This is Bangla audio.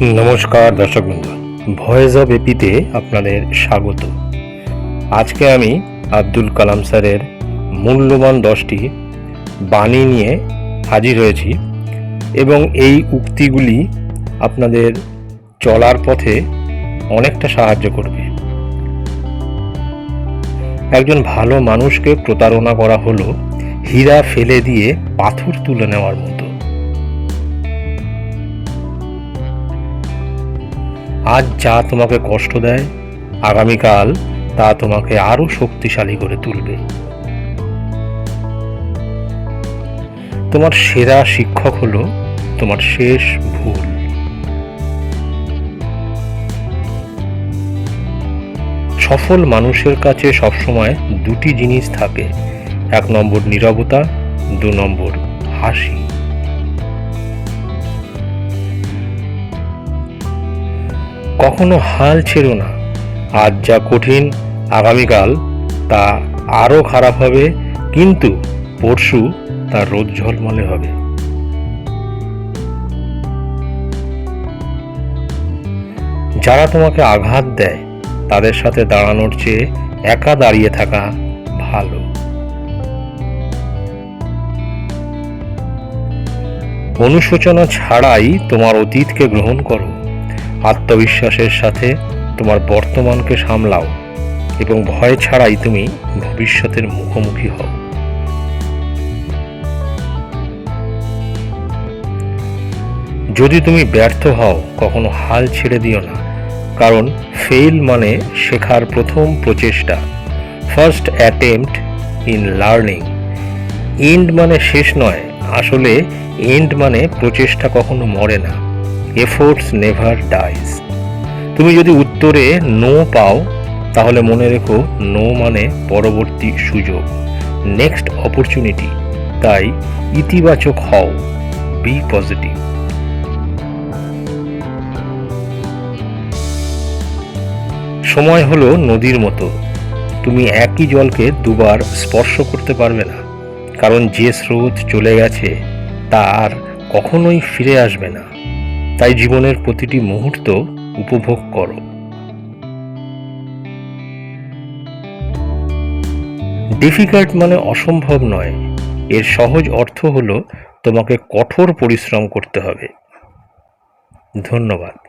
নমস্কার দর্শক বন্ধু। ভয়েস অব এপিতে আপনাদের স্বাগত। আজকে আমি আব্দুল কালাম স্যারের মূল্যবান দশটি বাণী নিয়ে হাজির হয়েছি এবং এই উক্তিগুলি আপনাদের চলার পথে অনেকটা সাহায্য করবে। একজন ভালো মানুষকে প্রতারণা করা হলো, হীরা ফেলে দিয়ে পাথর তুলে নেওয়ার মতো। আজ যা তোমাকে কষ্ট দেয়, আগামীকাল তা তোমাকে আরও শক্তিশালী করে তুলবে। তোমার সেরা শিক্ষক হলো তোমার শেষ ভুল। সফল মানুষের কাছে সবসময় দুটি জিনিস থাকে, এক নম্বর নীরবতা, দু নম্বর হাসি। কখনো হাল ছেড়ো না। আজ যা কঠিন আগামীকাল, তা আরও খারাপ হবে, কিন্তু পরশু তা রোদ ঝলমলে হবে। যারা তোমাকে আঘাত দেয়, তাদের সাথে দাঁড়ানোর চেয়ে একা দাঁড়িয়ে থাকা ভালো। অনুশোচনা ছাড়াই তোমার অতীতকে গ্রহণ করো। আত্মবিশ্বাসের সাথে তোমার বর্তমানকে সামলাও এবং ভয় ছাড়াই তুমি ভবিষ্যতের মুখোমুখি হও। যদি তুমি ব্যর্থ হও, কখনো হাল ছেড়ে দিও না, কারণ ফেল মানে শেখার প্রথম প্রচেষ্টা। First attempt in learning end মানে শেষ নয়, আসলে এন্ড মানে প্রচেষ্টা কখনো মরে না। এফোর্টস নেভার ডাইস তুমি যদি উত্তরে নো পাও, তাহলে মনে রেখো নো মানে পরবর্তী সুযোগ নেক্সট অপরচুনিটি তাই ইতিবাচক হও বি পজিটিভ সময় হলো নদীর মতো, তুমি একই জলকে দুবার স্পর্শ করতে পারবে না, কারণ যে স্রোত চলে গেছে তা আর কখনোই ফিরে আসবে না। তাই জীবনের প্রতিটি মুহূর্ত উপভোগ করো। ডিফিকাল্ট মানে অসম্ভব নয়। এর সহজ অর্থ হলো তোমাকে কঠোর পরিশ্রম করতে হবে। ধন্যবাদ।